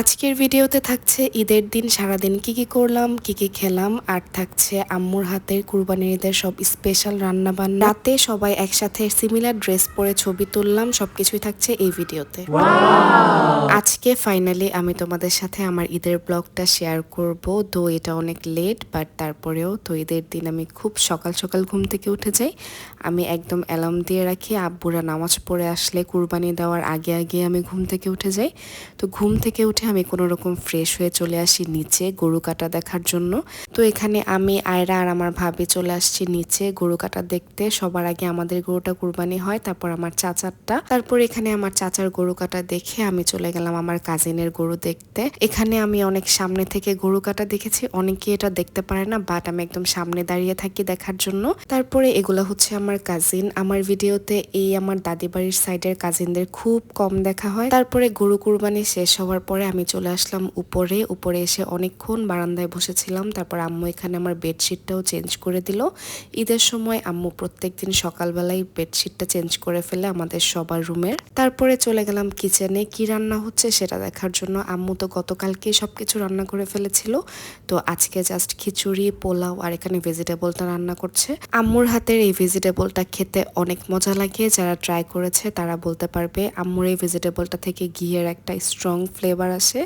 আজকের ভিডিওতে থাকছে ঈদের দিন সারাদিন কি কি করলাম কি কি খেলাম আর থাকছে আম্মুর হাতের কুরবানির ঈদের সব স্পেশাল রান্না বান্না রাতে সবাই একসাথে সিমিলার ড্রেস পরে ছবি তুললাম সবকিছুই থাকছে এই ভিডিওতে। আজকে ফাইনালি আমি তোমাদের সাথে আমার ঈদের ব্লগটা শেয়ার করব। তো এটা অনেক লেট বাট তারপরেও তো ঈদের দিন আমি খুব সকাল সকাল ঘুম থেকে উঠে যাই। আমি একদম অ্যালার্ম দিয়ে রাখি আব্বুরা নামাজ পড়ে আসলে কুরবানি দেওয়ার আগে আগে আমি ঘুম থেকে উঠে যাই। তো ঘুম থেকে উঠে আমি কোনো রকম ফ্রেশ হয়ে চলে আসি নিচে গরু কাটা দেখার জন্য। তো এখানে আমি, আয়রা আর আমার ভাবি চলে আসছি নিচে গরু কাটা দেখতে। সবার আগে আমাদের গরুটা কুরবানি হয়, তারপর আমার চাচারটা। তারপর এখানে আমার চাচার গরু কাটা দেখে আমি চলে গেলাম আমার কাজিনের গরু দেখতে। এখানে আমি অনেক সামনে থেকে গরু কাটা দেখেছি, অনেকে এটা দেখতে পারে না বাট আমি একদম সামনে দাঁড়িয়ে থাকি দেখার জন্য। তারপরে এগুলো হচ্ছে আমার কাজিন আমার ভিডিওতে এই আমার দাদি বাড়ির সাইডের কাজিনদের খুব কম দেখা হয়। তারপরে গরু কুরবানি শেষ হওয়ার পরে আমি চলে আসলাম উপরে। উপরে এসে অনেকক্ষণ বারান্দায় বসেছিলাম। তারপর আম্মু এখানে আমার বেডশিটটাও চেঞ্জ করে দিল। ঈদের সময় আম্মু প্রত্যেক দিন সকালবেলায় বেডশিটটা চেঞ্জ করে ফেলে আমাদের সবার রুমের। তারপরে চলে গেলাম কিচেনে। কি রান্না হচ্ছে সেটা দেখার জন্য আম্মু তো গতকালকে সব কিছু রান্না করে ফেলেছিল। তো আজকে জাস্ট খিচুড়ি, পোলাও আর এখানে ভেজিটেবলটা রান্না করছে। আম্মুর হাতের এই ভেজিটেবলটা খেতে অনেক মজা লাগে। যারা ট্রাই করেছে তারা বলতে পারবে, আম্মুর এই ভেজিটেবলটা থেকে ঘিয়ের একটা স্ট্রং ফ্লেভার আসে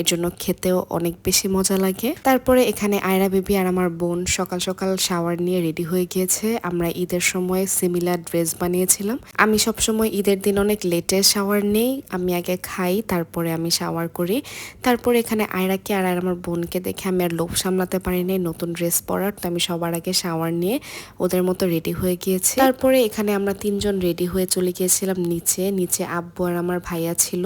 এর জন্য খেতেও অনেক বেশি মজা লাগে। তারপরে এখানে আয়রা বেবি আর আমার বোন সকাল সকাল শাওয়ার নিয়ে রেডি হয়ে গিয়েছে। আমরা ঈদের সময় সিমিলার ড্রেস বানিয়েছিলাম। আমি সব সময় ঈদের দিন অনেক লেটে শাওয়ার নেই। আমি আগে খাই, তারপরে আমি শাওয়ার করি। তারপরে এখানে আয়রাকে আর আর আমার বোনকে দেখে আমি আর লোভ সামলাতে পারিনি নতুন ড্রেস পরার। তো আমি সবার আগে শাওয়ার নিয়ে ওদের মতো রেডি হয়ে গিয়েছি। তারপরে এখানে আমরা তিনজন রেডি হয়ে চলে গিয়েছিলাম নিচে। নিচে আব্বু আর আমার ভাইয়া ছিল।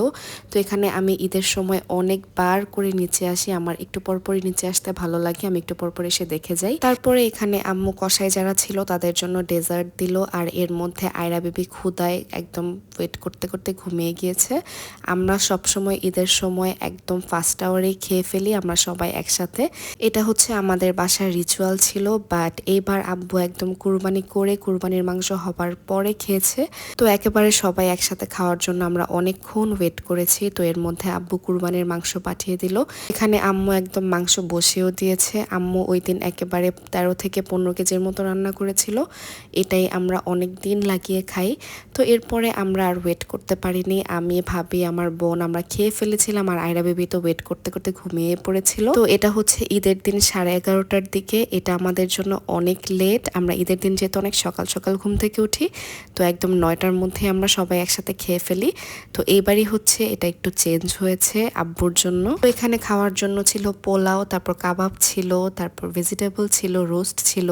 তো এখানে আমি ঈদের সময় অনেকবার করে নিচে আসি, আমার একটু পরপরই নিচে আসতে ভালো লাগে, আমি একটু পরপর এসে দেখে যাই। তারপরে এখানে আম্মু কষাই যারা ছিল, তাদের জন্য ডেজার্ট দিল, আর এর মধ্যে আয়রা বেবি ক্ষুদায় একদম ওয়েট করতে করতে ঘুমিয়ে গিয়েছে। আমরা সব সময় ঈদের সময় একদম ফার্স্ট আওয়ারেই খেয়ে ফেলি, আমরা সবাই একসাথে। এটা হচ্ছে আমাদের বাসার রিচুয়াল ছিল বাট এইবার আব্বু একদম কুরবানি করে কুরবানির মাংস হবার পরে খেয়েছে। তো একেবারে সবাই একসাথে খাওয়ার জন্য আমরা অনেকক্ষণ ওয়েট করেছি, তো এর মধ্যে আব্বু কুরবানির মাংস পাঠিয়ে দিল। এখানে আম্মু একদম মাংস বসেও দিয়েছে। আম্মু ওই দিন একেবারে তেরো থেকে পনেরো কেজির মতো রান্না করেছিল। এটাই আমরা অনেক দিন লাগিয়ে খাই। তো এরপরে আমরা আর ওয়েট করতে পারিনি। আমি, ভাবি, আমার বোন আমরা খেয়ে ফেলেছিলাম আর আয়রা বেবি তো ওয়েট করতে করতে ঘুমিয়ে পড়েছিল। তো এটা হচ্ছে ঈদের দিন সাড়ে এগারোটার দিকে। এটা আমাদের জন্য অনেক লেট আমরা ঈদের দিন যেহেতু অনেক সকাল সকাল ঘুম থেকে উঠি, তো একদম নয়টার মধ্যে আমরা সবাই একসাথে খেয়ে ফেলি। তো এইবারই হচ্ছে, এটা একটু চেঞ্জ হয়েছে। আব্বুর জন্য। তো এখানে খাওয়ার জন্য ছিল পোলাও, তারপর কাবাব ছিল, তারপর ভেজিটেবল ছিল রোস্ট ছিল,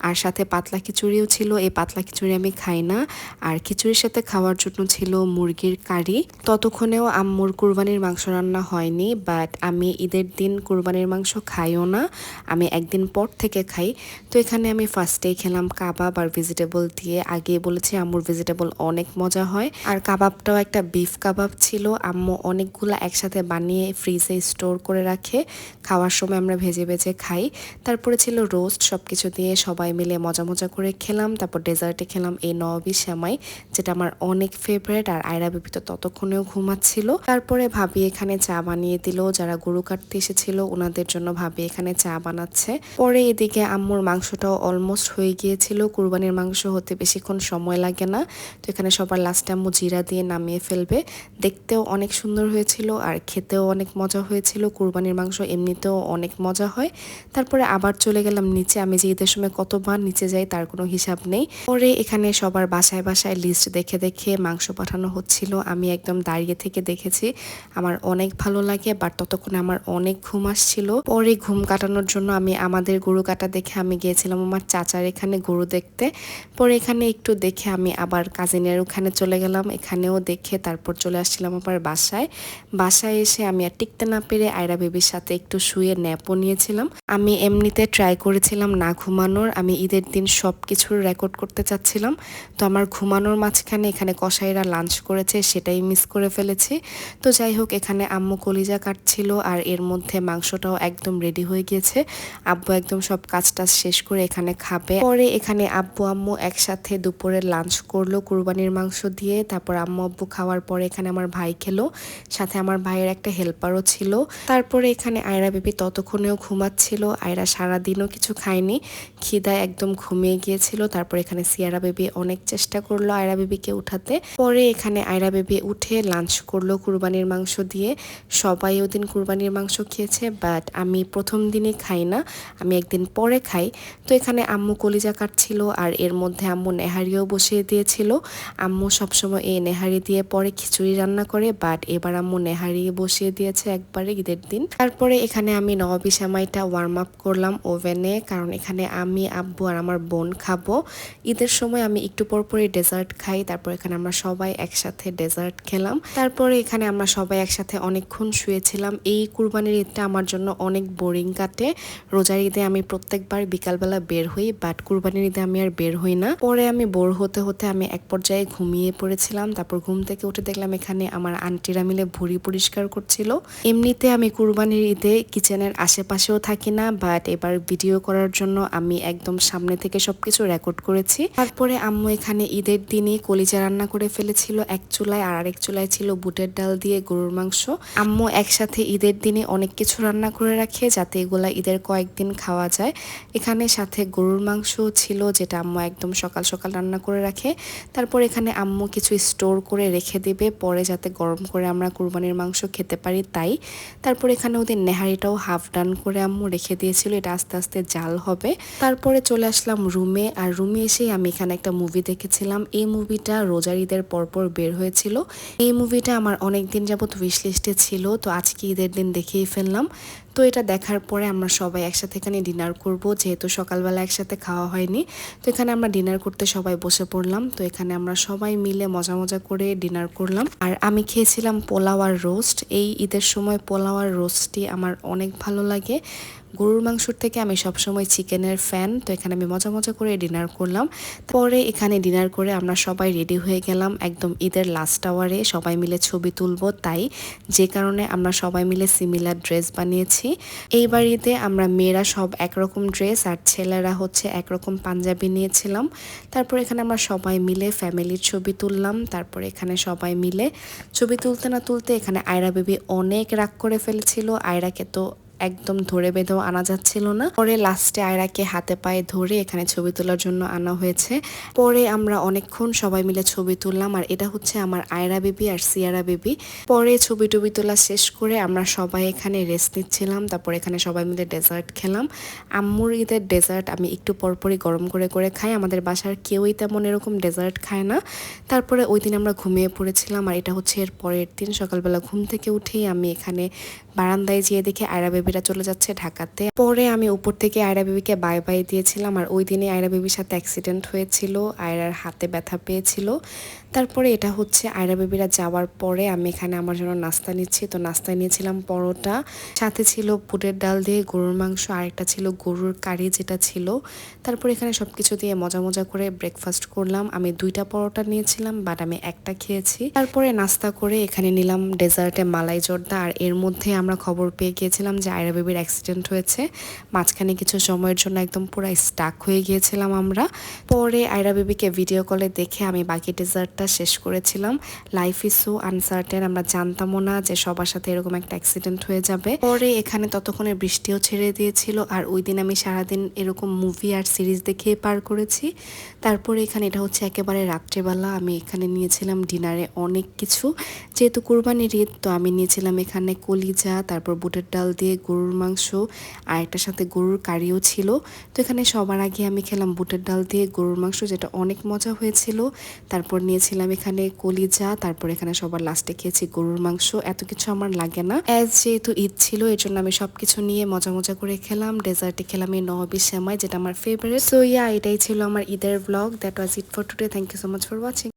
আর সাথে পাতলা খিচুড়িও ছিল। এই পাতলা খিচুড়ি আমি খাই না। আর খিচুড়ির সাথে খাওয়ার জন্য ছিল মুরগির কারি। ততক্ষণেও আম্মুর কুরবানির মাংস রান্না হয়নি বাট আমি ঈদের দিন কুরবানির মাংস খাইও না। আমি একদিন পর থেকে খাই। তো এখানে আমি ফার্স্টেই খেলাম কাবাব আর ভেজিটেবল দিয়ে। আগে বলেছি আম্মুর ভেজিটেবল অনেক মজা হয়। আর কাবাবটাও একটা বিফ কাবাব ছিল। আম্মু অনেকগুলো একসাথে বানিয়ে ফ্রিজে স্টোর করে রাখে। খাওয়ার সময় আমরা ভেজে ভেজে খাই। তারপরে ছিল রোস্ট সব কিছু দিয়ে সবাই মিলে মজা মজা করে খেলাম। তারপর ডেজার্টে খেলাম এই নবী শ্যামাই, যেটা আমার অনেক ফেভারেট আর আয়রা বেবি তো ততক্ষণেও ঘুমাচ্ছিল। তারপরে ভাবি এখানে চা বানিয়ে দিল। যারা গরু কাটতে এসেছিল, ওনাদের জন্য ভাবি এখানে চা বানাচ্ছে। পরে এদিকে আম্মুর মাংসটাও অলমোস্ট হয়ে গিয়েছিল। কুরবানির মাংস হতে বেশিক্ষণ সময় লাগে না। তো এখানে সবার লাস্টে আম্মু জিরা দিয়ে নামিয়ে ফেলবে। দেখতেও অনেক সুন্দর হয়েছিল। আর খেতেও অনেক মজা হয়েছিল, কুরবানির মাংস এমনিতেও অনেক মজা হয়। তারপরে আবার চলে গেলাম নিচে, আমি যে ঈদের সময় কতবার নিচে যাই তার কোনো হিসাব নেই। পরে এখানে সবার বাসায় বাসায় লিস্ট দেখে দেখে মাংস পাঠানো হচ্ছিল, আমি একদম দাঁড়িয়ে থেকে দেখেছি। আমার অনেক ভালো লাগে বাট ততক্ষণে আমার অনেক ঘুম আসছিল। পরে ঘুম কাটানোর জন্য আমি আমাদের গরু কাটা দেখে আমি গিয়েছিলাম আমার চাচার এখানে গরু দেখতে। পরে এখানে একটু দেখে আমি আবার কাজিনের ওখানে চলে গেলাম, এখানেও দেখে তারপর চলে আসছিলাম আবার বাসায়। বাসায় এসে আমি আর টিকতে না পেরে আয়রা বেবির সাথে একটু শুয়ে ন্যাপও নিয়েছিলাম। আমি এমনিতে ট্রাই করেছিলাম না ঘুমানোর, আমি ঈদের দিন সব কিছুর রেকর্ড করতে চাচ্ছিলাম। তো আমার ঘুমানোর মাঝখানে এখানে কসাইরা লাঞ্চ করেছে, সেটাই মিস করে ফেলেছি। তো যাই হোক, এখানে আম্মু কলিজা কাটছিল আর এর মধ্যে মাংসটাও একদম রেডি হয়ে গিয়েছে। আব্বু একদম সব কাজ টাজ শেষ করে এখানে খাবে। পরে এখানে আব্বু, আম্মু একসাথে দুপুরে লাঞ্চ করল কুরবানির মাংস দিয়ে। তারপর আম্মু, আব্বু খাওয়ার পরে এখানে আমার ভাই খেলো। সাথে আমার ভাই ভাইয়ের একটা হেল্পারও ছিল। তারপরে এখানে আয়রা বেবি ততক্ষণেও ঘুমাচ্ছিল। আয়রা সারাদিনও কিছু খায়নি। খিদায় একদম ঘুমিয়ে গিয়েছিল। তারপর এখানে সিয়ারা বেবি অনেক চেষ্টা করল আয়রা বেবিকে উঠাতে। পরে এখানে আয়রা বেবি উঠে লাঞ্চ করল কুরবানির মাংস দিয়ে। সবাই ওদিন কুরবানির মাংস খেয়েছে বাট আমি প্রথম দিনে খাই না। আমি একদিন পরে খাই। তো এখানে আম্মু কলিজা কাটছিল আর এর মধ্যে আম্মু নেহারিও বসিয়ে দিয়েছিল। আম্মু সবসময় এই নেহারি দিয়ে পরে খিচুড়ি রান্না করে বাট এবার আম্মু নেহারি বসিয়ে দিয়েছে একবারে ঈদের দিন। তারপরে এখানে আমি নবাবি সেমাইটা ওয়ার্ম আপ করলাম ওভেনে কারণ এখানে আমি, আব্বু আর আমার বোন খাব। ঈদের সময় আমি একটু পর পরই ডেজার্ট খাই, তারপর এখানে আমরা সবাই একসাথে ডেজার্ট খেলাম। তারপরে এখানে আমরা সবাই একসাথে অনেকক্ষণ শুয়েছিলাম। এই কুরবানির ঈদটা আমার জন্য অনেক বোরিং কাটে। রোজার ঈদে আমি প্রত্যেকবার বিকালবেলা বের হই বাট কুরবানির ঈদে আমি আর বের হই না। পরে আমি বোর হতে হতে আমি এক পর্যায়ে ঘুমিয়ে পড়েছিলাম। তারপর ঘুম থেকে উঠে দেখলাম এখানে আমার আন্টিরা মিলে ভুড়ি পরিষ্কার করছিল। এমনিতে আমি কুরবানির ঈদে কিচেনের আশেপাশেও থাকি না বাট এবার ভিডিও করার জন্য আমি একদম সামনে থেকে সবকিছু রেকর্ড করেছি। তারপরে আম্মু এখানে ঈদের দিনে কলিজা রান্না করে ফেলেছিল। এক চুলায় আর আরেক চুলায় ছিল বুটের ডাল দিয়ে গরুর মাংস। আম্মু একসাথে ঈদের দিনে অনেক কিছু রান্না করে রাখে, যাতে এগুলা ঈদের কয়েকদিন খাওয়া যায়। এখানে সাথে গরুর মাংস ছিল, যেটা আম্মু একদম সকাল সকাল রান্না করে রাখে। তারপর এখানে আম্মু কিছু স্টোর করে রেখে দেবে, পরে যাতে গরম করে আমরা কুরবানির মাংস খেতে পারি তাই। তারপর এখানে ওদের নেহারিটাও হাফ ডান করে আম্মু রেখে দিয়েছিল, এটা আস্তে আস্তে জাল হবে। তারপরে চলে আসলাম রুমে, আর রুমে এসেই আমি এখানে একটা মুভি দেখেছিলাম। এই মুভিটা রোজার ঈদের পরপর বের হয়েছিল। এই মুভিটা আমার অনেক দিন যাবত উইশ লিস্টে ছিল, তো আজকে ঈদের দিন দেখেই ফেললাম। তো এটা দেখার পরে আমরা সবাই একসাথে এখানে ডিনার করব, যেহেতু সকালবেলা একসাথে খাওয়া হয়নি। তো এখানে আমরা ডিনার করতে সবাই বসে পড়লাম, তো এখানে আমরা সবাই মিলে মজা মজা করে ডিনার করলাম। আর আমি খেয়েছিলাম পোলাও আর রোস্ট এই ঈদের সময় পোলাওয়ার রোস্টটি আমার অনেক ভালো লাগে। গরুর মাংসর থেকে আমি সবসময় চিকেনের ফ্যান তো এখানে আমি মজা মজা করে ডিনার করলাম। পরে এখানে ডিনার করে আমরা সবাই রেডি হয়ে গেলাম একদম ঈদের লাস্ট আওয়ারে সবাই মিলে ছবি তুলব তাই। যে কারণে আমরা সবাই মিলে সিমিলার ড্রেস বানিয়েছি। এই বাড়িতে আমরা মেয়েরা সব একরকম ড্রেস আর ছেলেরা হচ্ছে একরকম পাঞ্জাবি নিয়েছিলাম। তারপর এখানে আমরা সবাই মিলে ফ্যামিলির ছবি তুললাম। তারপর এখানে সবাই মিলে ছবি তুলতে না তুলতে এখানে আয়রা বেবি অনেক রাগ করে ফেলেছিল। আয়রাকে তো একদম ধরে বেঁধেও আনা যাচ্ছিল না। পরে লাস্টে আয়রাকে হাতে পায়ে ধরে এখানে ছবি তোলার জন্য আনা হয়েছে। পরে আমরা অনেকক্ষণ সবাই মিলে ছবি তুললাম, আর এটা হচ্ছে আমার আয়রা বেবি আর সিয়ারা বেবি। পরে ছবি টবি তোলা শেষ করে আমরা সবাই এখানে রেস্ট নিচ্ছিলাম, তারপর এখানে সবাই মিলে ডেজার্ট খেলাম। আম্মুর ঈদের ডেজার্ট আমি একটু পরপরই গরম করে করে খাই, আমাদের বাসার কেউই তেমন এরকম ডেজার্ট খায় না। তারপরে ওই দিন আমরা ঘুমিয়ে পড়েছিলাম, আর এটা হচ্ছে এর পরের দিন। সকালবেলা ঘুম থেকে উঠেই আমি এখানে বারান্দায় যেয়ে দেখে আয়রা বেবিরা চলে যাচ্ছে ঢাকাতে। পরে আমি উপর থেকে আয়রা বেবিকে বাই বাই দিয়েছিলাম আর ওই দিনে আয়রা বেবির সাথে অ্যাক্সিডেন্ট হয়েছিল, আয়রার হাতে ব্যথা পেয়েছিল। তারপরে এটা হচ্ছে আয়রা বেবিরা যাওয়ার পরে আমি এখানে আমার জন্য নাস্তা নিচ্ছি। তো নাস্তা নিয়েছিলাম পরোটা, সাথে ছিল বুটের ডাল দিয়ে গরুর মাংস আরেকটা ছিল গরুর কারি যেটা ছিল। তারপর এখানে সব কিছু দিয়ে মজা মজা করে ব্রেকফাস্ট করলাম। আমি দুইটা পরোটা নিয়েছিলাম বাট আমি একটা খেয়েছি। তারপরে নাস্তা করে এখানে নিলাম ডেজার্টে মালাই জর্দা, আর এর মধ্যে আমরা খবর পেয়ে গিয়েছিলাম যে আয়রা বেবির অ্যাক্সিডেন্ট হয়েছে। মাঝখানে কিছু সময়ের জন্য একদম পুরো স্টাক হয়ে গিয়েছিলাম আমরা। পরে আয়রা বেবিকে ভিডিও কলে দেখে আমি বাকি ডেজার্টটা শেষ করেছিলাম। লাইফ ইজ সো আনসার্টেন আমরা জানতামও না যে সবার সাথে এরকম একটা অ্যাক্সিডেন্ট হয়ে যাবে। পরে এখানে ততক্ষণে বৃষ্টিও ছেড়ে দিয়েছিল আর ওই দিন আমি সারাদিন এরকম মুভি আর সিরিজ দেখে পার করেছি। তারপরে এখানে এটা হচ্ছে একেবারে রাত্রেবেলা, আমি এখানে নিয়েছিলাম ডিনারে অনেক কিছু। যেহেতু কুরবানির ঈদ, তো আমি নিয়েছিলাম এখানে কলিজা, তারপর বুটের ডাল দিয়ে গরুর মাংস আর একটার সাথে গরুর কারিও ছিল। তো এখানে সবার আগে আমি খেলাম বুটের ডাল দিয়ে গরুর মাংস, যেটা অনেক মজা হয়েছিল। তারপর নিয়েছিলাম এখানে কলিজা, তারপর এখানে সবার লাস্টে খেয়েছি গরুর মাংস। এত কিছু আমার লাগে না। অ্যাজ যেহেতু ঈদ ছিল এর জন্য আমি সব কিছু নিয়ে মজা মজা করে খেলাম। ডেজার্টে খেলাম এই নবাবি সেমাই যেটা আমার ফেভারিট সো ইয়া এটাই ছিল আমার ঈদের blog that was it for today thank you so much for watching